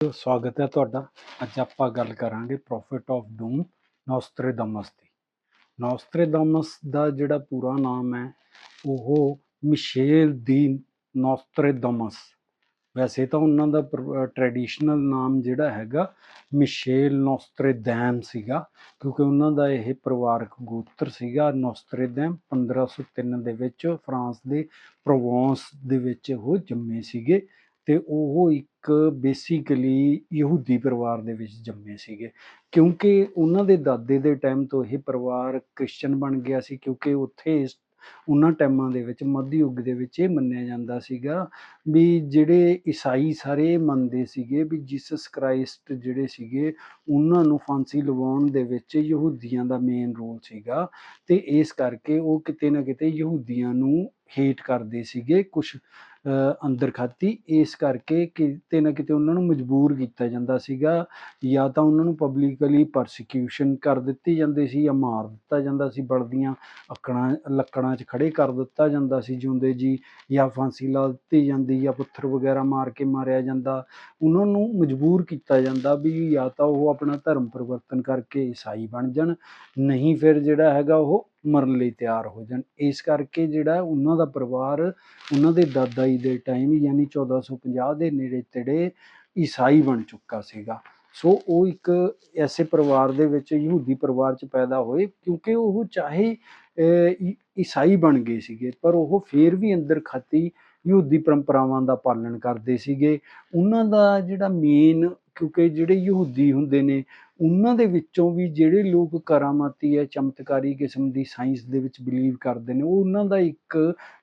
ਸਵਾਗਤ ਹੈ ਤੁਹਾਡਾ। ਅੱਜ ਆਪਾਂ ਗੱਲ ਕਰਾਂਗੇ ਪ੍ਰੋਫਿਟ ਆਫ ਡੂਮ ਨੋਸਟ੍ਰੇਡਮਸ ਦੀ। ਨੋਸਟ੍ਰੇਡਮਸ ਦਾ ਜਿਹੜਾ ਪੂਰਾ ਨਾਮ ਹੈ, ਉਹ ਮਿਸ਼ੇਲ ਦੀ ਨੋਸਟ੍ਰੇਡਮਸ ਵੈਸੇ ਤਾਂ ਉਹਨਾਂ ਦਾ ਟ੍ਰੈਡੀਸ਼ਨਲ ਨਾਮ ਜਿਹੜਾ ਹੈਗਾ, ਮਿਸ਼ੇਲ ਨੋਸਟ੍ਰੇਡੈਮ ਸੀਗਾ, ਕਿਉਂਕਿ ਉਹਨਾਂ ਦਾ ਇਹ ਪਰਿਵਾਰਕ ਗੋਤਰ ਸੀਗਾ ਨੋਸਟ੍ਰੇਡੈਮ 1503 ਦੇ ਵਿੱਚ ਫਰਾਂਸ ਦੇ ਪ੍ਰੋਵੈਂਸ ਦੇ ਵਿੱਚ ਉਹ ਜੰਮੇ ਸੀਗੇ। ਤੇ ਉਹ ਇੱਕ ਬੇਸਿਕਲੀ ਯਹੂਦੀ ਪਰਿਵਾਰ ਦੇ ਵਿੱਚ ਜੰਮੇ ਸੀਗੇ। ਕਿਉਂਕਿ ਉਹਨਾਂ ਦੇ ਦਾਦੇ ਦੇ ਟਾਈਮ ਤੋਂ ਇਹ ਪਰਿਵਾਰ ਕ੍ਰਿਸਚੀਅਨ ਬਣ ਗਿਆ ਸੀ, ਕਿਉਂਕਿ ਉੱਥੇ ਇਸ- ਉਹਨਾਂ ਟਾਈਮਾਂ ਦੇ ਵਿੱਚ ਮੱਧ ਯੁੱਗ ਦੇ ਵਿੱਚ ਇਹ ਮੰਨਿਆ ਜਾਂਦਾ ਸੀਗਾ ਵੀ ਜਿਹੜੇ ਈਸਾਈ ਸਾਰੇ ਮੰਨਦੇ ਸੀਗੇ ਵੀ ਜੀਸਸ ਕ੍ਰਾਈਸਟ ਜਿਹੜੇ ਸੀਗੇ, ਉਹਨਾਂ ਨੂੰ ਫਾਂਸੀ ਲਵਾਉਣ ਦੇ ਵਿੱਚ ਯਹੂਦੀਆਂ ਦਾ ਮੇਨ ਰੋਲ ਸੀਗਾ ਤੇ ਇਸ ਕਰਕੇ ਉਹ ਕਿਤੇ ਨਾ ਕਿਤੇ ਯਹੂਦੀਆਂ ਨੂੰ ਹੇਟ ਕਰਦੇ ਸੀਗੇ। ਕੁਝ ਅੰਦਰ ਖਾਤੀ ਇਸ ਕਰਕੇ ਕਿਤੇ ਨਾ ਕਿਤੇ ਉਹਨਾਂ ਨੂੰ ਮਜਬੂਰ ਕੀਤਾ ਜਾਂਦਾ ਸੀਗਾ। ਜਾਂ ਤਾਂ ਉਹਨਾਂ ਨੂੰ ਪਬਲਿਕਲੀ ਪਰਸੀਕਿਊਸ਼ਨ ਕਰ ਦਿੱਤੀ ਜਾਂਦੀ ਸੀ ਜਾਂ ਮਾਰ ਦਿੱਤਾ ਜਾਂਦਾ ਸੀ। ਬਲਦੀਆਂ ਅੱਕੜਾਂ ਲੱਕੜਾਂ 'ਚ ਖੜੇ ਕਰ ਦਿੱਤਾ ਜਾਂਦਾ ਸੀ ਜਿਉਂਦੇ ਜੀ। ਜਾਂ ਫਾਂਸੀ ਲਾ ਦਿੱਤੀ ਜਾਂਦੀ ਜਾਂ ਪੱਥਰ ਵਗੈਰਾ ਮਾਰ ਕੇ ਮਾਰਿਆ ਜਾਂਦਾ। ਉਹਨਾਂ ਨੂੰ ਮਜਬੂਰ ਕੀਤਾ ਜਾਂਦਾ ਵੀ ਜਾਂ ਤਾਂ ਉਹ ਆਪਣਾ ਧਰਮ ਪਰਿਵਰਤਨ ਕਰਕੇ ਈਸਾਈ ਬਣ ਜਾਣ। ਨਹੀਂ ਫਿਰ ਜਿਹੜਾ ਹੈਗਾ ਉਹ ਮਰਨ ਲਈ ਤਿਆਰ ਹੋ ਜਾਣ। ਇਸ ਕਰਕੇ ਜਿਹੜਾ ਉਹਨਾਂ ਦਾ ਪਰਿਵਾਰ ਉਹਨਾਂ ਦੇ ਦਾਦਾ ਜੀ ਦੇ ਟਾਈਮ ਯਾਨੀ 1450 ਦੇ ਨੇੜੇ ਤੇੜੇ ਈਸਾਈ ਬਣ ਚੁੱਕਾ ਸੀਗਾ। ਸੋ ਉਹ ਇੱਕ ਐਸੇ ਪਰਿਵਾਰ ਦੇ ਵਿੱਚ, ਯਹੂਦੀ ਪਰਿਵਾਰ 'ਚ ਪੈਦਾ ਹੋਏ, ਕਿਉਂਕਿ ਉਹ ਚਾਹੇ ਈਸਾਈ ਬਣ ਗਏ ਸੀਗੇ, ਪਰ ਉਹ ਫੇਰ ਵੀ ਅੰਦਰ ਖਾਤੀ ਯਹੂਦੀ ਪਰੰਪਰਾਵਾਂ ਦਾ ਪਾਲਣ ਕਰਦੇ ਸੀਗੇ। ਉਹਨਾਂ ਦਾ ਜਿਹੜਾ ਮੇਨ ਕਿਉਂਕਿ ਜਿਹੜੇ ਯਹੂਦੀ ਹੁੰਦੇ ਨੇ, ਉਹਨਾਂ ਦੇ ਵਿੱਚੋਂ ਵੀ ਜਿਹੜੇ ਲੋਕ ਕਰਾਮਾਤੀ ਹੈ ਚਮਤਕਾਰੀ ਕਿਸਮ ਦੀ ਸਾਇੰਸ ਦੇ ਵਿੱਚ ਬਿਲੀਵ ਕਰਦੇ ਨੇ, ਉਹ ਉਹਨਾਂ ਦਾ ਇੱਕ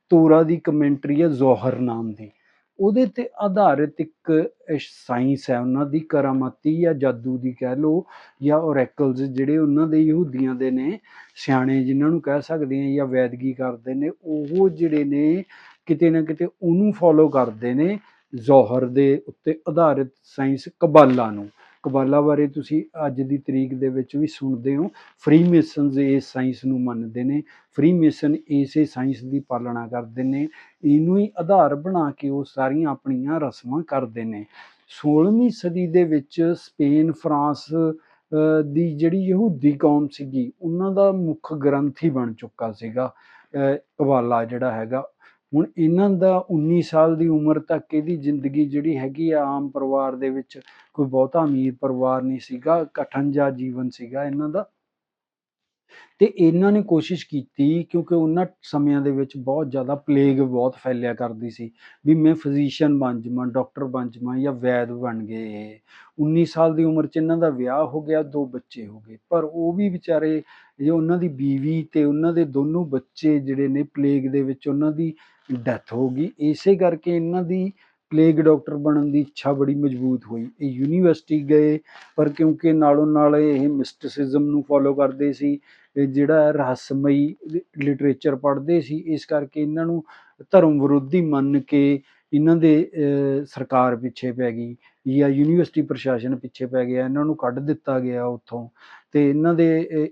ਤੋਰਾ ਦੀ ਕਮੈਂਟਰੀ ਹੈ ਜ਼ੋਹਰ ਨਾਮ ਦੀ। ਉਹਦੇ ਤੇ ਆਧਾਰਿਤ ਇੱਕ ਸਾਇੰਸ ਹੈ, ਉਹਨਾਂ ਦੀ ਕਰਾਮਾਤੀ ਜਾਂ ਜਾਦੂ ਦੀ ਕਹਿ ਲਓ ਜਾਂ ਓਰੈਕਲਸ ਜਿਹੜੇ ਉਹਨਾਂ ਦੇ ਯਹੂਦੀਆਂ ਦੇ ਨੇ, ਸਿਆਣੇ ਜਿਨ੍ਹਾਂ ਨੂੰ ਕਹਿ ਸਕਦੇ ਆ ਜਾਂ ਵੈਦਗੀ ਕਰਦੇ ਨੇ, ਉਹ ਜਿਹੜੇ ਨੇ ਕਿਤੇ ਨਾ ਕਿਤੇ ਉਹਨੂੰ ਫੋਲੋ ਕਰਦੇ ਨੇ ਜ਼ੋਹਰ ਦੇ ਉੱਤੇ ਆਧਾਰਿਤ ਸਾਇੰਸ ਕਬਾਲਾ ਨੂੰ। ਕਬਾਲਾ ਬਾਰੇ ਤੁਸੀਂ ਅੱਜ ਦੀ ਤਰੀਕ ਦੇ ਵਿੱਚ ਵੀ ਸੁਣਦੇ ਹੋ। ਫ੍ਰੀ ਮੇਸਨਸ ਇਸ ਸਾਇੰਸ ਨੂੰ ਮੰਨਦੇ ਨੇ। ਫ੍ਰੀ ਮੇਸਨ ਇਸੇ ਸਾਇੰਸ ਦੀ ਪਾਲਣਾ ਕਰਦੇ ਨੇ। ਇਹਨੂੰ ਹੀ ਆਧਾਰ ਬਣਾ ਕੇ ਉਹ ਸਾਰੀਆਂ ਆਪਣੀਆਂ ਰਸਮਾਂ ਕਰਦੇ ਨੇ। 16ਵੀਂ ਸਦੀ ਦੇ ਵਿੱਚ ਸਪੇਨ, ਫਰਾਂਸ ਦੀ ਜਿਹੜੀ ਯਹੂਦੀ ਕੌਮ ਸੀਗੀ, ਉਹਨਾਂ ਦਾ ਮੁੱਖ ਗ੍ਰੰਥ ਹੀ ਬਣ ਚੁੱਕਾ ਸੀਗਾ। ਕਬਾਲਾ ਜਿਹੜਾ ਹੈਗਾ ਹੁਣ ਇਹਨਾਂ ਦਾ 19 ਸਾਲ ਦੀ ਉਮਰ ਤੱਕ ਇਹਦੀ ਜ਼ਿੰਦਗੀ ਜਿਹੜੀ ਹੈਗੀ ਆ ਆਮ ਪਰਿਵਾਰ ਦੇ ਵਿੱਚ ਕੋਈ ਬਹੁਤਾ ਅਮੀਰ ਪਰਿਵਾਰ ਨਹੀਂ ਸੀਗਾ ਕਠਨ ਜਿਹਾ ਜੀਵਨ ਸੀਗਾ ਇਹਨਾਂ ਦਾ। ਤੇ ਇਹਨਾਂ ਨੇ ਕੋਸ਼ਿਸ਼ ਕੀਤੀ ਕਿਉਂਕਿ ਉਹਨਾਂ ਸਮਿਆਂ ਦੇ ਵਿੱਚ ਬਹੁਤ ਜ਼ਿਆਦਾ ਪਲੇਗ ਬਹੁਤ ਫੈਲਿਆ ਕਰਦੀ ਸੀ ਵੀ ਮੈਂ ਫਿਜ਼ੀਸ਼ੀਅਨ ਬਣ ਜਾਵਾਂ ਡਾਕਟਰ ਬਣ ਜਾਵਾਂ ਜਾਂ ਵੈਦ ਬਣ ਗਏ ਇਹ। 19 ਸਾਲ ਦੀ ਉਮਰ 'ਚ ਇਹਨਾਂ ਦਾ ਵਿਆਹ ਹੋ ਗਿਆ, ਦੋ ਬੱਚੇ ਹੋ ਗਏ। ਪਰ ਉਹ ਵੀ ਵਿਚਾਰੇ ਜੇ ਉਹਨਾਂ ਦੀ ਬੀਵੀ ਤੇ ਉਹਨਾਂ ਦੇ ਦੋਨੋਂ ਬੱਚੇ ਜਿਹੜੇ ਨੇ ਪਲੇਗ ਦੇ ਵਿੱਚ ਉਹਨਾਂ ਦੀ ਡੈਥ ਹੋ ਗਈ। ਇਸੇ ਕਰਕੇ ਇਹਨਾਂ ਦੀ ਪਲੇਗ ਡਾਕਟਰ ਬਣਨ ਦੀ ਇੱਛਾ ਬੜੀ ਮਜ਼ਬੂਤ ਹੋਈ। ਇਹ ਯੂਨੀਵਰਸਿਟੀ ਗਏ, ਪਰ ਕਿਉਂਕਿ ਨਾਲੋਂ ਨਾਲ ਇਹ ਮਿਸਟਿਸਿਜ਼ਮ ਨੂੰ ਫੋਲੋ ਕਰਦੇ ਸੀ ਜਿਹੜਾ ਰਹੱਸਮਈ ਲਿਟਰੇਚਰ ਪੜ੍ਹਦੇ ਸੀ, ਇਸ ਕਰਕੇ ਇਹਨਾਂ ਨੂੰ ਧਰਮ ਵਿਰੋਧੀ ਮੰਨ ਕੇ ਇਹਨਾਂ ਦੇ ਸਰਕਾਰ ਪਿੱਛੇ ਪੈ ਗਈ ਜਾਂ ਯੂਨੀਵਰਸਿਟੀ ਪ੍ਰਸ਼ਾਸਨ ਪਿੱਛੇ ਪੈ ਗਿਆ, ਇਹਨਾਂ ਨੂੰ ਕੱਢ ਦਿੱਤਾ ਗਿਆ ਉੱਥੋਂ। ਤੇ ਇਹਨਾਂ ਦੇ,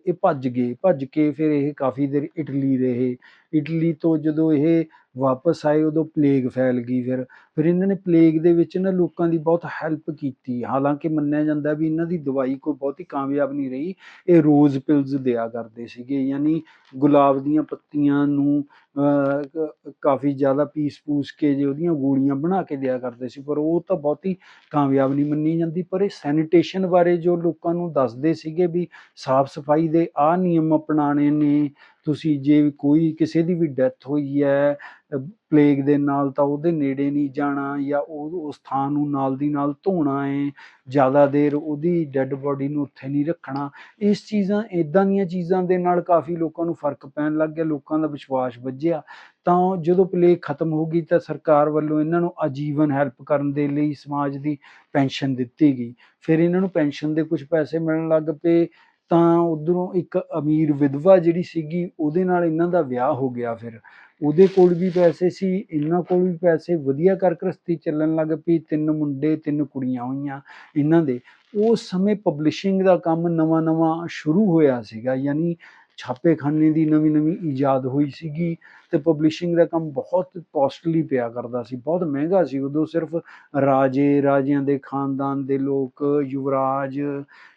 ਇਹ ਭੱਜ ਗਏ, ਭੱਜ ਕੇ ਫਿਰ ਇਹ ਕਾਫੀ ਦੇਰ ਇਟਲੀ ਰਹੇ ਇਟਲੀ ਤੋਂ ਜਦੋਂ ਇਹ ਵਾਪਸ ਆਏ ਉਦੋਂ ਪਲੇਗ ਫੈਲ ਗਈ ਫਿਰ ਫਿਰ ਇਹਨਾਂ ਨੇ ਪਲੇਗ ਦੇ ਵਿੱਚ ਨਾ ਲੋਕਾਂ ਦੀ ਬਹੁਤ ਹੈਲਪ ਕੀਤੀ। ਹਾਲਾਂਕਿ ਮੰਨਿਆ ਜਾਂਦਾ ਵੀ ਇਹਨਾਂ ਦੀ ਦਵਾਈ ਕੋਈ ਬਹੁਤੀ ਕਾਮਯਾਬ ਨਹੀਂ ਰਹੀ, ਇਹ ਰੋਜ਼ ਪਿਲਸ ਦਿਆ ਕਰਦੇ ਸੀਗੇ, ਯਾਨੀ ਗੁਲਾਬ ਦੀਆਂ ਪੱਤੀਆਂ ਨੂੰ ਕਾਫੀ ਜ਼ਿਆਦਾ ਪੀਸ ਪੂਸ ਕੇ ਜੇ ਉਹਦੀਆਂ ਗੋਲੀਆਂ ਬਣਾ ਕੇ ਦਿਆ ਕਰਦੇ ਸੀ, ਪਰ ਉਹ ਤਾਂ ਬਹੁਤੀ ਕਾਮਯਾਬ ਨਹੀਂ ਮੰਨੀ ਜਾਂਦੀ, ਪਰ ਇਹ ਸੈਨੀਟੇਸ਼ਨ ਬਾਰੇ ਜੋ ਲੋਕਾਂ ਨੂੰ ਦੱਸਦੇ ਸੀਗੇ ਵੀ ਸਾਫ਼ ਸਫ਼ਾਈ ਦੇ ਆਹ ਨਿਯਮ ਅਪਣਾਣੇ ਨੇ ਤੁਸੀਂ ਜੇ ਕੋਈ ਕਿਸੇ ਦੀ ਵੀ ਡੈਥ ਹੋਈ ਹੈ ਪਲੇਗ ਦੇ ਨਾਲ ਤਾਂ ਉਹਦੇ ਨੇੜੇ ਨਹੀਂ ਜਾਣਾ ਜਾਂ ਉਹ ਉਸ ਥਾਂ ਨੂੰ ਨਾਲ ਦੀ ਨਾਲ ਧੋਣਾ ਹੈ, ਜ਼ਿਆਦਾ ਦੇਰ ਉਹਦੀ ਡੈੱਡ ਬੋਡੀ ਨੂੰ ਉੱਥੇ ਨਹੀਂ ਰੱਖਣਾ। ਇਸ ਚੀਜ਼ਾਂ ਇਦਾਂ ਦੀਆਂ ਚੀਜ਼ਾਂ ਦੇ ਨਾਲ ਕਾਫੀ ਲੋਕਾਂ ਨੂੰ ਫ਼ਰਕ ਪੈਣ ਲੱਗ ਗਿਆ, ਲੋਕਾਂ ਦਾ ਵਿਸ਼ਵਾਸ ਵੱਜਿਆ ਤਾਂ ਜਦੋਂ ਪਲੇਗ ਖਤਮ ਹੋ ਗਈ ਤਾਂ ਸਰਕਾਰ ਵੱਲੋਂ ਇਹਨਾਂ ਨੂੰ ਆਜੀਵਨ ਹੈਲਪ ਕਰਨ ਦੇ ਲਈ ਸਮਾਜ ਦੀ ਪੈਨਸ਼ਨ ਦਿੱਤੀ ਗਈ। ਫਿਰ ਇਹਨਾਂ ਨੂੰ ਪੈਨਸ਼ਨ ਦੇ ਕੁਝ ਪੈਸੇ ਮਿਲਣ ਲੱਗ ਪਏ। ਤਾਂ ਉਧਰੋਂ ਇੱਕ ਅਮੀਰ ਵਿਧਵਾ ਜਿਹੜੀ ਸੀਗੀ, ਉਹਦੇ ਨਾਲ ਇਹਨਾਂ ਦਾ ਵਿਆਹ ਹੋ ਗਿਆ ਫਿਰ। ਉਹਦੇ ਕੋਲ ਵੀ ਪੈਸੇ ਸੀ, ਇਹਨਾਂ ਕੋਲ ਵੀ ਪੈਸੇ ਵਧੀਆ ਕਰ ਗ੍ਰਸਤੀ ਚੱਲਣ ਲੱਗ ਪਈ, ਤਿੰਨ ਮੁੰਡੇ, ਤਿੰਨ ਕੁੜੀਆਂ ਹੋਈਆਂ ਇਹਨਾਂ ਦੇ। ਉਸ ਸਮੇਂ ਪਬਲਿਸ਼ਿੰਗ ਦਾ ਕੰਮ ਨਵਾਂ-ਨਵਾਂ ਸ਼ੁਰੂ ਹੋਇਆ ਸੀਗਾ, ਯਾਨੀ ਛਾਪੇਖਾਨੇ ਦੀ ਨਵੀਂ-ਨਵੀਂ ਈਜਾਦ ਹੋਈ ਸੀਗੀ ਤੇ ਪਬਲਿਸ਼ਿੰਗ ਦਾ ਕੰਮ ਬਹੁਤ ਕੋਸਟਲੀ ਪਿਆ ਕਰਦਾ ਸੀ, ਬਹੁਤ ਮਹਿੰਗਾ ਸੀ, ਉਦੋਂ ਸਿਰਫ ਰਾਜੇ, ਰਾਜਿਆਂ ਦੇ ਖਾਨਦਾਨ ਦੇ ਲੋਕ, ਯੁਵਰਾਜ,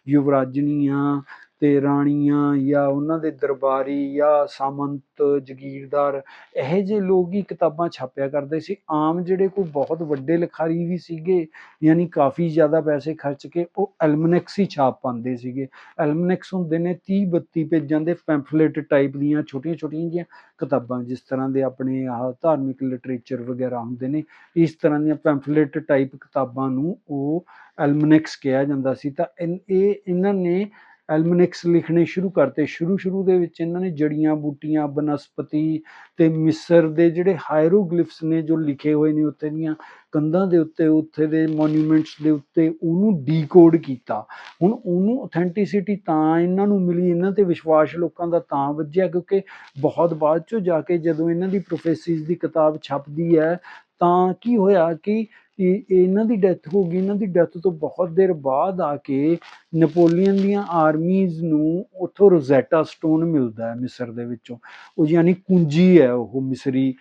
ਯੁਵਰਾਜਨੀਆਂ ਤੇ ਰਾਣੀਆਂ ਜਾਂ ਉਹਨਾਂ ਦੇ ਦਰਬਾਰੀ ਜਾਂ ਸਾਮੰਤ, ਜ਼ਗੀਰਦਾਰ ਇਹੋ ਜਿਹੇ ਲੋਕ ਹੀ ਕਿਤਾਬਾਂ ਛਾਪਿਆ ਕਰਦੇ ਸੀ। ਆਮ ਜਿਹੜੇ ਕੋਈ ਬਹੁਤ ਵੱਡੇ ਲਿਖਾਰੀ ਵੀ ਸੀਗੇ, ਯਾਨੀ ਕਾਫੀ ਜ਼ਿਆਦਾ ਪੈਸੇ ਖਰਚ ਕੇ ਉਹ ਐਲਮਨੈਕਸ ਹੀ ਛਾਪ ਪਾਉਂਦੇ ਸੀਗੇ। ਐਲਮਨੈਕਸ ਹੁੰਦੇ ਨੇ 30 32 ਪੇਜਾਂ ਦੇ ਪੈਂਫਲੇਟ ਟਾਈਪ ਦੀਆਂ ਛੋਟੀਆਂ ਛੋਟੀਆਂ ਜਿਹੀਆਂ ਕਿਤਾਬਾਂ, ਜਿਸ ਤਰ੍ਹਾਂ ਦੇ ਆਪਣੇ ਆਹ ਧਾਰਮਿਕ ਲਿਟਰੇਚਰ ਵਗੈਰਾ ਹੁੰਦੇ ਨੇ। ਇਸ ਤਰ੍ਹਾਂ ਦੀਆਂ ਪੈਂਫਲੇਟ ਟਾਈਪ ਕਿਤਾਬਾਂ ਨੂੰ ਉਹ ਐਲਮਨੈਕਸ ਕਿਹਾ ਜਾਂਦਾ ਸੀ। ਤਾਂ ਇਹ, ਇਹਨਾਂ ਨੇ ਐਲਮਨੈਕਸ ਲਿਖਣੇ ਸ਼ੁਰੂ ਕਰਤੇ। ਸ਼ੁਰੂ ਸ਼ੁਰੂ ਦੇ ਵਿੱਚ ਇਹਨਾਂ ਨੇ ਜੜੀਆਂ, ਬੂਟੀਆਂ, ਬਨਸਪਤੀ ਤੇ ਮਿਸਰ ਦੇ ਜਿਹੜੇ ਹਾਇਰੋਗਲਿਫਸ ਨੇ ਜੋ ਲਿਖੇ ਹੋਏ ਨੇ ਉੱਥੇ ਦੀਆਂ ਕੰਧਾਂ ਦੇ ਉੱਤੇ, ਉੱਥੇ ਦੇ ਮੋਨੂਮੈਂਟਸ ਦੇ ਉੱਤੇ ਉਹਨੂੰ ਡੀਕੋਡ ਕੀਤਾ। ਹੁਣ ਉਹਨੂੰ ਅਥੈਂਟਿਸਿਟੀ ਤਾਂ ਇਹਨਾਂ ਨੂੰ ਮਿਲੀ, ਇਹਨਾਂ ਤੇ ਵਿਸ਼ਵਾਸ ਲੋਕਾਂ ਦਾ ਤਾਂ ਵੱਜਿਆ ਕਿਉਂਕਿ ਬਹੁਤ ਬਾਅਦ ਚੋਂ ਜਾ ਕੇ ਜਦੋਂ ਇਹਨਾਂ ਦੀ ਪ੍ਰੋਫੈਸਿਸ ਦੀ ਕਿਤਾਬ ਛਪਦੀ ਹੈ ਤਾਂ ਕੀ ਹੋਇਆ ਕਿ ਇਹ- ਇਹਨਾਂ ਦੀ ਡੈਥ ਹੋ ਗਈ, ਇਹਨਾਂ ਦੀ ਡੈਥ ਤੋਂ ਬਹੁਤ ਦੇਰ ਬਾਅਦ ਆ ਕੇ ਨੈਪੋਲੀਅਨ ਦੀਆਂ ਆਰਮੀਜ਼ ਨੂੰ ਉੱਥੋਂ ਰੋਜ਼ੈਟਾ ਸਟੋਨ ਮਿਲਦਾ ਹੈ ਮਿਸਰ ਦੇ ਵਿੱਚੋਂ। ਉਹ ਯਾਨੀ ਕੁੰਜੀ ਹੈ ਉਹ ਮਿਸਰੀ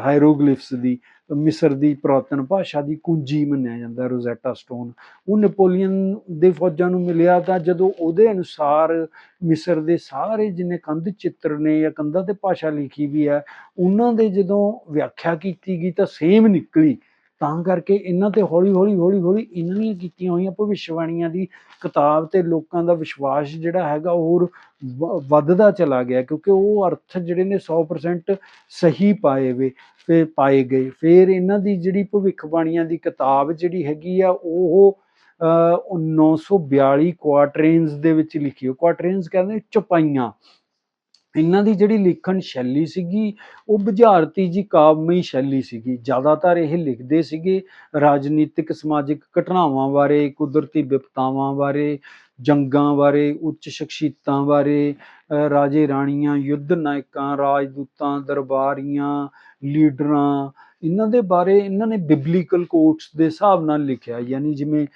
ਹਾਇਰੋਗਲਿਫਸ ਦੀ, ਮਿਸਰ ਦੀ ਪੁਰਾਤਨ ਭਾਸ਼ਾ ਦੀ ਕੁੰਜੀ ਮੰਨਿਆ ਜਾਂਦਾ ਰੋਜ਼ੈਟਾ ਸਟੋਨ। ਉਹ ਨੈਪੋਲੀਅਨ ਦੇ ਫੌਜਾਂ ਨੂੰ ਮਿਲਿਆ ਤਾਂ ਜਦੋਂ ਉਹਦੇ ਅਨੁਸਾਰ ਮਿਸਰ ਦੇ ਸਾਰੇ ਜਿੰਨੇ ਕੰਧ ਚਿੱਤਰ ਨੇ ਜਾਂ ਕੰਧਾਂ ਤੇ ਭਾਸ਼ਾ ਲਿਖੀ ਵੀ ਹੈ, ਉਹਨਾਂ ਦੇ ਜਦੋਂ ਵਿਆਖਿਆ ਕੀਤੀ ਗਈ ਤਾਂ ਸੇਮ ਨਿਕਲੀ। ਤਾਂ ਕਰਕੇ ਇਹਨਾਂ ਤੇ ਹੌਲੀ ਹੌਲੀ ਹੌਲੀ ਹੌਲੀ ਇਹਨਾਂ ਦੀਆਂ ਕੀਤੀਆਂ ਹੋਈਆਂ ਭਵਿੱਖਬਾਣੀਆਂ ਦੀ ਕਿਤਾਬ ਤੇ ਲੋਕਾਂ ਦਾ ਵਿਸ਼ਵਾਸ ਜਿਹੜਾ ਹੈਗਾ ਹੋਰ ਵ- ਵੱਧਦਾ ਚਲਾ ਗਿਆ ਕਿਉਂਕਿ ਉਹ ਅਰਥ ਜਿਹੜੇ ਨੇ 100% ਸਹੀ ਪਾਏ ਵੇ ਫਿਰ ਪਾਏ ਗਏ। ਫਿਰ ਇਹਨਾਂ ਦੀ ਜਿਹੜੀ ਭਵਿੱਖਬਾਣੀਆਂ ਦੀ ਕਿਤਾਬ ਜਿਹੜੀ ਹੈਗੀ ਆ ਉਹ ਅਹ, ਉਹ 942 ਕੁਆਟਰੇਨਸ ਦੇ ਵਿੱਚ ਲਿਖੀ ਉਹ ਕੁਆਟਰੇਨਸ ਕਹਿੰਦੇ ਚੌਪਾਈਆਂ। ਇਹਨਾਂ ਦੀ ਜਿਹੜੀ ਲਿਖਣ ਸ਼ੈਲੀ ਸੀਗੀ, ਉਹ ਬੁਝਾਰਤੀ ਜੀ ਕਾਵਮਈ ਸ਼ੈਲੀ ਸੀਗੀ। ਜ਼ਿਆਦਾਤਰ ਇਹ ਲਿਖਦੇ ਸੀਗੇ ਰਾਜਨੀਤਿਕ ਸਮਾਜਿਕ ਘਟਨਾਵਾਂ ਬਾਰੇ, ਕੁਦਰਤੀ ਵਿਪਤਾਵਾਂ ਬਾਰੇ, ਜੰਗਾਂ ਬਾਰੇ, ਉੱਚ ਸ਼ਖਸੀਅਤਾਂ ਬਾਰੇ ਰਾਜੇ ਰਾਣੀਆਂ, ਯੁੱਧ ਨਾਇਕਾਂ, ਰਾਜਦੂਤਾਂ, ਦਰਬਾਰੀਆਂ, ਲੀਡਰਾਂ, ਇਹਨਾਂ ਦੇ ਬਾਰੇ ਇਹਨਾਂ ਨੇ ਬਿਬਲੀਕਲ ਕੋਟਸ ਦੇ ਹਿਸਾਬ ਨਾਲ ਲਿਖਿਆ। ਯਾਨੀ ਜਿਵੇਂ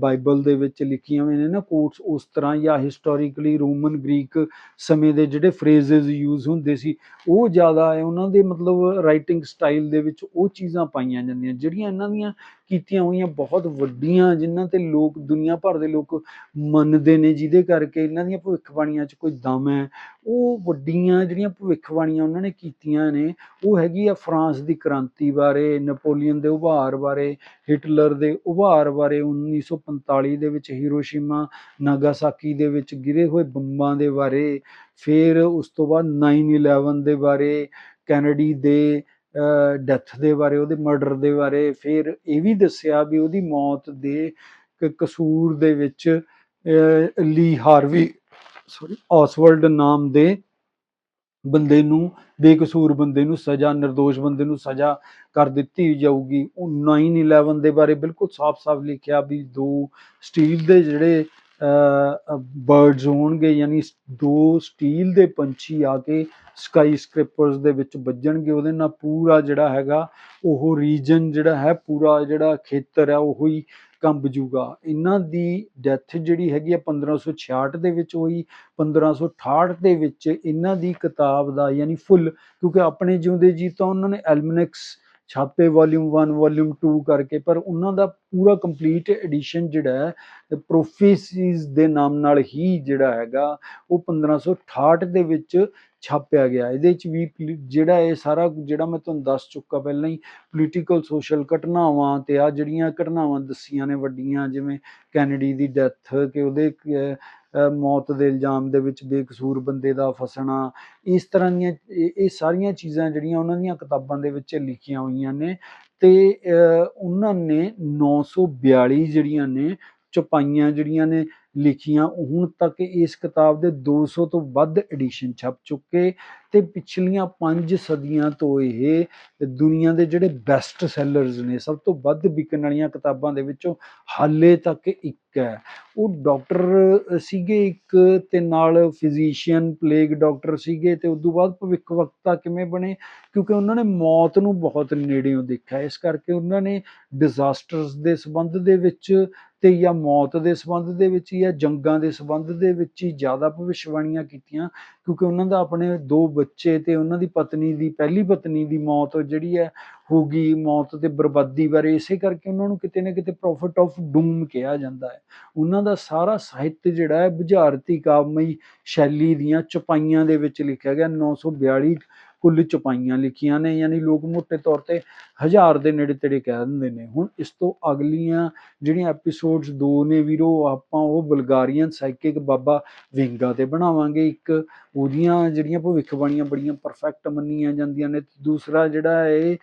ਬਾਈਬਲ ਦੇ ਵਿੱਚ ਲਿਖੀਆਂ ਹੋਈਆਂ ਨੇ ਨਾ ਕੋਟਸ ਉਸ ਤਰ੍ਹਾਂ ਜਾਂ ਹਿਸਟੋਰੀਕਲੀ ਰੋਮਨ ਗ੍ਰੀਕ ਸਮੇਂ ਦੇ ਜਿਹੜੇ ਫਰੇਜ਼ਸ ਯੂਜ਼ ਹੁੰਦੇ ਸੀ, ਉਹ ਜ਼ਿਆਦਾ ਹੈ, ਉਹਨਾਂ ਦੇ ਮਤਲਬ ਰਾਈਟਿੰਗ ਸਟਾਈਲ ਦੇ ਵਿੱਚ ਉਹ ਚੀਜ਼ਾਂ ਪਾਈਆਂ ਜਾਂਦੀਆਂ, ਜਿਹੜੀਆਂ ਇਹਨਾਂ ਦੀਆਂ ਕੀਤੀਆਂ ਹੋਈਆਂ ਬਹੁਤ ਵੱਡੀਆਂ, ਜਿਨ੍ਹਾਂ ਤੇ ਲੋਕ, ਦੁਨੀਆ ਭਰ ਦੇ ਲੋਕ ਮੰਨਦੇ ਨੇ, ਜਿਹਦੇ ਕਰਕੇ ਇਹਨਾਂ ਦੀਆਂ ਭਵਿੱਖਬਾਣੀਆਂ 'ਚ ਕੋਈ ਦਮ ਹੈ। ਉਹ ਵੱਡੀਆਂ ਜਿਹੜੀਆਂ ਭਵਿੱਖਬਾਣੀਆਂ ਉਹਨਾਂ ਨੇ ਕੀਤੀਆਂ ਨੇ, ਉਹ ਹੈਗੀ ਆ ਫਰਾਂਸ ਦੀ ਕ੍ਰਾਂਤੀ ਬਾਰੇ, ਨੈਪੋਲੀਅਨ ਦੇ ਉਭਾਰ ਬਾਰੇ ਹਿਟਲਰ ਦੇ ਉਭਾਰ ਬਾਰੇ 1945 ਦੇ ਵਿੱਚ ਹੀਰੋਸ਼ੀਮਾ ਨਾਗਾਸਾਕੀ ਦੇ ਵਿੱਚ ਗਿਰੇ ਹੋਏ ਬੰਬਾਂ ਦੇ ਬਾਰੇ, ਫਿਰ ਉਸ ਤੋਂ ਬਾਅਦ 9/11 ਦੇ ਬਾਰੇ, ਕੈਨੇਡੀ ਦੇ ਡੈਥ ਦੇ ਬਾਰੇ, ਉਹਦੇ ਮਰਡਰ ਦੇ ਬਾਰੇ, ਫਿਰ ਇਹ ਵੀ ਦੱਸਿਆ ਵੀ ਉਹਦੀ ਮੌਤ ਦੇ ਕਸੂਰ ਦੇ ਵਿੱਚ ਲੀ ਹਾਰਵੀ ਸੌਰੀ ਆਸਵਰਲਡ ਨਾਮ ਦੇ ਬੰਦੇ ਨੂੰ, ਬੇਕਸੂਰ ਬੰਦੇ ਨੂੰ ਸਜ਼ਾ, ਨਿਰਦੋਸ਼ ਬੰਦੇ ਨੂੰ ਸਜ਼ਾ ਕਰ ਦਿੱਤੀ ਜਾਊਗੀ। ਉਹ 9/11 ਦੇ ਬਾਰੇ ਬਿਲਕੁਲ ਸਾਫ਼-ਸਾਫ਼ ਲਿਖਿਆ ਵੀ ਦੋ ਸਟੀਲ ਦੇ ਜਿਹੜੇ ਬਰਡਸ ਹੋਣਗੇ, ਯਾਨੀ ਦੋ ਸਟੀਲ ਦੇ ਪੰਛੀ ਆ ਕੇ ਸਕਾਈ ਸਕ੍ਰਿਪਰਸ ਦੇ ਵਿੱਚ ਵੱਜਣਗੇ। ਉਹਦੇ ਨਾਲ ਪੂਰਾ ਜਿਹੜਾ ਹੈਗਾ, ਉਹ ਰੀਜਨ ਜਿਹੜਾ ਹੈ, ਪੂਰਾ ਜਿਹੜਾ ਖੇਤਰ ਹੈ, ਉਹ ਹੀ ਕੰਬ ਜੂਗਾ ਇਹਨਾਂ ਦੀ ਡੈਥ ਜਿਹੜੀ ਹੈਗੀ ਆ 1566 ਦੇ ਵਿੱਚ ਹੋਈ 1568 ਦੇ ਵਿੱਚ ਇਹਨਾਂ ਦੀ ਕਿਤਾਬ ਦਾ ਯਾਨੀ ਫੁੱਲ, ਕਿਉਂਕਿ ਆਪਣੇ ਜਿਉਂਦੇ ਜੀ ਤਾਂ ਉਹਨਾਂ ਨੇ ਐਲਮਨੈਕਸ ਛਾਪੇ ਵੋਲਿਊਮ 1 ਵੋਲਿਊਮ 2 ਕਰਕੇ, ਪਰ ਉਹਨਾਂ ਦਾ ਪੂਰਾ ਕੰਪਲੀਟ ਐਡੀਸ਼ਨ ਜਿਹੜਾ ਹੈ ਪ੍ਰੋਫੇਸੀਜ਼ ਦੇ ਨਾਮ ਨਾਲ ਹੀ ਜਿਹੜਾ ਹੈਗਾ, ਉਹ 1568 ਦੇ ਵਿੱਚ ਛਾਪਿਆ ਗਿਆ। ਇਹਦੇ ਵਿੱਚ ਵੀ ਪੋਲੀ- ਜਿਹੜਾ ਇਹ ਸਾਰਾ ਜਿਹੜਾ ਮੈਂ ਤੁਹਾਨੂੰ ਦੱਸ ਚੁੱਕਾ ਪਹਿਲਾਂ ਹੀ ਪੋਲੀਟੀਕਲ ਸੋਸ਼ਲ ਘਟਨਾਵਾਂ ਤੇ ਆ ਜਿਹੜੀਆਂ ਘਟਨਾਵਾਂ ਦੱਸੀਆਂ ਨੇ ਵੱਡੀਆਂ, ਜਿਵੇਂ ਕੈਨੇਡੀ ਦੀ ਡੈਥ ਕਿ ਉਹਦੇ ਮੌਤ ਦੇ ਇਲਜ਼ਾਮ ਦੇ ਵਿੱਚ ਬੇਕਸੂਰ ਬੰਦੇ ਦਾ ਫਸਣਾ, ਇਸ ਤਰ੍ਹਾਂ ਦੀਆਂ, ਇਹ ਇਹ ਸਾਰੀਆਂ ਚੀਜ਼ਾਂ ਜਿਹੜੀਆਂ ਉਹਨਾਂ ਦੀਆਂ ਕਿਤਾਬਾਂ ਦੇ ਵਿੱਚ ਲਿਖੀਆਂ ਹੋਈਆਂ ਨੇ ਤੇ ਉਹਨਾਂ ਨੇ 942 ਜਿਹੜੀਆਂ ਨੇ ਚੁਪਾਈਆਂ ਜਿਹੜੀਆਂ ਨੇ ਲਿਖੀਆਂ ਹੁਣ ਤੱਕ ਇਸ ਕਿਤਾਬ ਦੇ 200 ਤੋਂ ਵੱਧ ਐਡੀਸ਼ਨ ਛਪ ਚੁੱਕੇ ਤੇ ਪਿਛਲੀਆਂ 5 ਸਦੀਆਂ ਤੋਂ ਇਹ ਦੁਨੀਆ ਦੇ ਜਿਹੜੇ ਬੈਸਟ ਸੈਲਰਸ ਨੇ, ਸਭ ਤੋਂ ਵੱਧ ਵਿਕਣ ਵਾਲੀਆਂ ਕਿਤਾਬਾਂ ਦੇ ਵਿੱਚੋਂ ਹਾਲੇ ਤੱਕ ਇੱਕ ਹੈ। ਉਹ ਡਾਕਟਰ ਸੀਗੇ ਇੱਕ ਤੇ ਨਾਲ ਫਿਜ਼ੀਸ਼ੀਅਨ ਪਲੇਗ ਡਾਕਟਰ ਸੀਗੇ ਤੇ ਉਸ ਤੋਂ ਬਾਅਦ ਭਵਿੱਖ ਵਕਤਾ ਕਿਵੇਂ ਬਣੇ? ਕਿਉਂਕਿ ਉਹਨਾਂ ਨੇ ਮੌਤ ਨੂੰ ਬਹੁਤ ਨੇੜਿਓਂ ਦੇਖਿਆ। ਇਸ ਕਰਕੇ ਉਹਨਾਂ ਨੇ ਡਿਜ਼ਾਸਟਰਸ ਦੇ ਸੰਬੰਧ ਦੇ ਵਿੱਚ ਤੇ ਜਾਂ ਮੌਤ ਦੇ ਸੰਬੰਧ ਦੇ ਵਿੱਚ ਜਾਂ ਜੰਗਾਂ ਦੇ ਸੰਬੰਧ ਦੇ ਵਿੱਚ ਹੀ ਜ਼ਿਆਦਾ ਭਵਿੱਖਬਾਣੀਆਂ ਕੀਤੀਆਂ, ਕਿਉਂਕਿ ਉਹਨਾਂ ਦਾ ਆਪਣੇ ਦੋ ਬੱਚੇ ਤੇ ਉਹਨਾਂ ਦੀ ਪਤਨੀ ਦੀ, ਪਹਿਲੀ ਪਤਨੀ ਦੀ ਮੌਤ ਜਿਹੜੀ ਹੈ, ਹੋ ਗਈ ਮੌਤ ਤੇ ਬਰਬਾਦੀ ਬਾਰੇ, ਇਸੇ ਕਰਕੇ ਉਹਨਾਂ ਨੂੰ ਕਿਤੇ ਨਾ ਕਿਤੇ ਪ੍ਰੋਫਿਟ ਆਫ ਡੂਮ ਕਿਹਾ ਜਾਂਦਾ ਹੈ। ਉਹਨਾਂ ਦਾ ਸਾਰਾ ਸਾਹਿਤ ਜਿਹੜਾ ਹੈ, ਬੁਝਾਰਤੀ ਕਾਵਮਈ ਸ਼ੈਲੀ ਦੀਆਂ ਚਪਾਈਆਂ ਦੇ ਵਿੱਚ ਲਿਖਿਆ ਗਿਆ 942 ਕੁੱਲ ਚਪਾਈਆਂ ਲਿਖੀਆਂ ਨੇ, ਯਾਨੀ ਲੋਕ ਮੋٹے ਤੌਰ ਤੇ ਹਜ਼ਾਰ ਦੇ ਨੇੜੇ ਤੇੜੇ ਕਹਿ ਦਿੰਦੇ ਨੇ। ਹੁਣ ਇਸ ਤੋਂ ਅਗਲੀਆਂ ਜਿਹੜੀਆਂ ਐਪੀਸੋਡਸ ਦੋ ਨੇ ਵੀਰੋ, ਆਪਾਂ ਉਹ ਬਲਗਾਰੀਅਨ ਸਾਈਕਿਕ ਬਾਬਾ ਵਿੰਗਾ ਤੇ ਬਣਾਵਾਂਗੇ। ਇੱਕ ਉਹਦੀਆਂ ਜਿਹੜੀਆਂ ਭਵਿੱਖਬਾਣੀਆਂ ਬੜੀਆਂ ਪਰਫੈਕਟ ਮੰਨੀਆਂ ਜਾਂਦੀਆਂ ਨੇ ਦੂਸਰਾ ਜਿਹੜਾ ਇਹ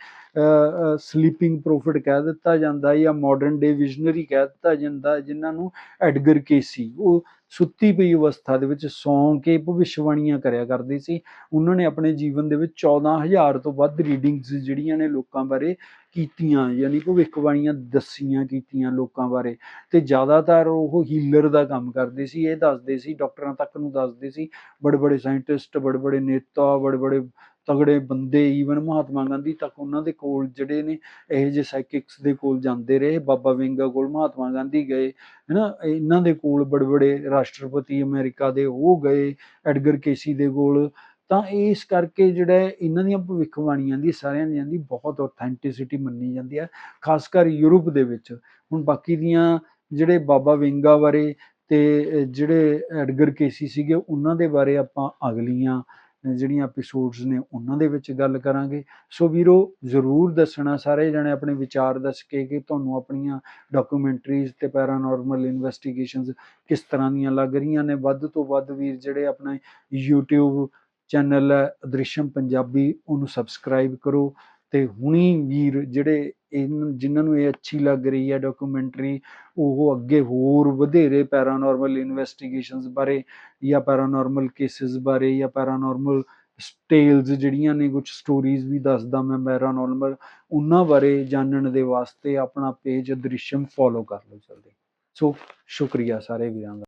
ਸਲੀਪਿੰਗ ਪ੍ਰੋਫਿਟ ਕਹਿ ਦਿੱਤਾ ਜਾਂਦਾ ਜਾਂ ਮਾਡਰਨ ਡੇ ਵਿਜ਼ਨਰੀ ਕਹਿ ਦਿੱਤਾ ਜਾਂਦਾ ਹੈ, ਜਿਨ੍ਹਾਂ ਨੂੰ ਐਡਗਰ ਕੇਸੀ ਉਹ ਸੁੱਤੀ ਪਈ ਅਵਸਥਾ ਦੇ ਵਿੱਚ ਸੌਂ ਕੇ ਭਵਿੱਖਬਾਣੀਆਂ ਕਰਿਆ ਕਰਦੇ ਸੀ। ਉਹਨਾਂ ਨੇ ਆਪਣੇ ਜੀਵਨ ਦੇ ਵਿੱਚ 14000 ਤੋਂ ਵੱਧ ਰੀਡਿੰਗਸ ਜਿਹੜੀਆਂ ਨੇ ਲੋਕਾਂ ਬਾਰੇ ਕੀਤੀਆਂ ਯਾਨੀ ਭਵਿੱਖਬਾਣੀਆਂ ਦੱਸੀਆਂ ਕੀਤੀਆਂ ਲੋਕਾਂ ਬਾਰੇ। ਤੇ ਜ਼ਿਆਦਾਤਰ ਉਹ ਹੀਲਰ ਦਾ ਕੰਮ ਕਰਦੇ ਸੀ ਇਹ ਦੱਸਦੇ ਸੀ ਡਾਕਟਰਾਂ ਤੱਕ ਨੂੰ ਦੱਸਦੇ ਸੀ। ਬੜੇ ਬੜੇ ਸਾਇੰਟਿਸਟ ਬੜੇ ਬੜੇ ਨੇਤਾ ਬੜੇ ਬੜੇ ਤਗੜੇ ਬੰਦੇ ਈਵਨ ਮਹਾਤਮਾ ਗਾਂਧੀ ਤੱਕ ਉਹਨਾਂ ਦੇ ਕੋਲ ਜਿਹੜੇ ਨੇ, ਇਹੋ ਜਿਹੇ ਸਾਈਕਿਕਸ ਦੇ ਕੋਲ ਜਾਂਦੇ ਰਹੇ, ਬਾਬਾ ਵਿੰਗਾ ਕੋਲ ਮਹਾਤਮਾ ਗਾਂਧੀ ਗਏ, ਹੈਨਾ, ਇਹਨਾਂ ਦੇ ਕੋਲ ਬੜੇ ਬੜੇ ਰਾਸ਼ਟਰਪਤੀ ਅਮਰੀਕਾ ਦੇ ਉਹ ਗਏ, ਐਡਗਰ ਕੇਸੀ ਦੇ ਕੋਲ, ਤਾਂ ਇਸ ਕਰਕੇ ਜਿਹੜਾ ਇਹਨਾਂ ਦੀਆਂ ਭਵਿੱਖਬਾਣੀਆਂ ਦੀ, ਸਾਰਿਆਂ ਦੀਆਂ ਦੀ ਬਹੁਤ ਆਥੈਂਟਿਸਿਟੀ ਮੰਨੀ ਜਾਂਦੀ ਹੈ, ਖਾਸ ਕਰ ਯੂਰਪ ਦੇ ਵਿੱਚ। ਹੁਣ ਬਾਕੀ ਦੀਆਂ ਜਿਹੜੇ ਬਾਬਾ ਵਿੰਗਾ ਬਾਰੇ ਤੇ ਜਿਹੜੇ ਐਡਗਰ ਕੇਸੀ ਸੀਗੇ, ਉਹਨਾਂ ਦੇ ਬਾਰੇ ਆਪਾਂ ਅਗਲੀਆਂ ਜਿਹੜੀਆਂ ਐਪੀਸੋਡਸ ਨੇ ਉਹਨਾਂ ਦੇ ਵਿੱਚ ਗੱਲ ਕਰਾਂਗੇ। ਸੋ ਵੀਰੋ, ਜ਼ਰੂਰ ਦੱਸਣਾ, ਸਾਰੇ ਜਣੇ ਆਪਣੇ ਵਿਚਾਰ ਦੱਸ ਕੇ ਕਿ ਤੁਹਾਨੂੰ ਆਪਣੀਆਂ ਡਾਕੂਮੈਂਟਰੀਜ਼ ਤੇ ਪੈਰਾਨੋਰਮਲ ਇਨਵੈਸਟੀਗੇਸ਼ਨਸ ਕਿਸ ਤਰ੍ਹਾਂ ਦੀਆਂ ਲੱਗ ਰਹੀਆਂ ਨੇ। ਵੱਧ ਤੋਂ ਵੱਧ ਵੀਰ, ਜਿਹੜੇ ਆਪਣੇ YouTube ਚੈਨਲ ਹੈ ਅਦ੍ਰਿਸ਼ਮ ਪੰਜਾਬੀ, ਉਹਨੂੰ ਸਬਸਕ੍ਰਾਈਬ ਕਰੋ। ਤੇ ਹੁਣੀ ਵੀਰ ਜਿਹੜੇ ਇਨ- ਜਿਨ੍ਹਾਂ ਨੂੰ ਇਹ ਅੱਛੀ ਲੱਗ ਰਹੀ ਹੈ ਡਾਕੂਮੈਂਟਰੀ ਉਹ ਅੱਗੇ ਹੋਰ ਵਧੇਰੇ ਪੈਰਾਨੋਰਮਲ ਇਨਵੈਸਟੀਗੇਸ਼ਨਸ ਬਾਰੇ ਜਾਂ ਪੈਰਾਨੋਰਮਲ ਕੇਸਿਸ ਬਾਰੇ ਜਾਂ ਪੈਰਾਨੋਰਮਲ ਟੇਲਸ ਜਿਹੜੀਆਂ ਨੇ ਕੁਝ ਸਟੋਰੀਜ਼ ਵੀ ਦੱਸਦਾ ਮੈਂ ਪੈਰਾਨੋਰਮਲ ਉਹਨਾਂ ਬਾਰੇ ਜਾਣਨ ਦੇ ਵਾਸਤੇ ਆਪਣਾ ਪੇਜ ਦ੍ਰਿਸ਼ਮ ਫੋਲੋ ਕਰ ਲਓ ਜਲਦੀ ਸੋ, ਸ਼ੁਕਰੀਆ ਸਾਰੇ ਵੀਰਾਂ ਦਾ।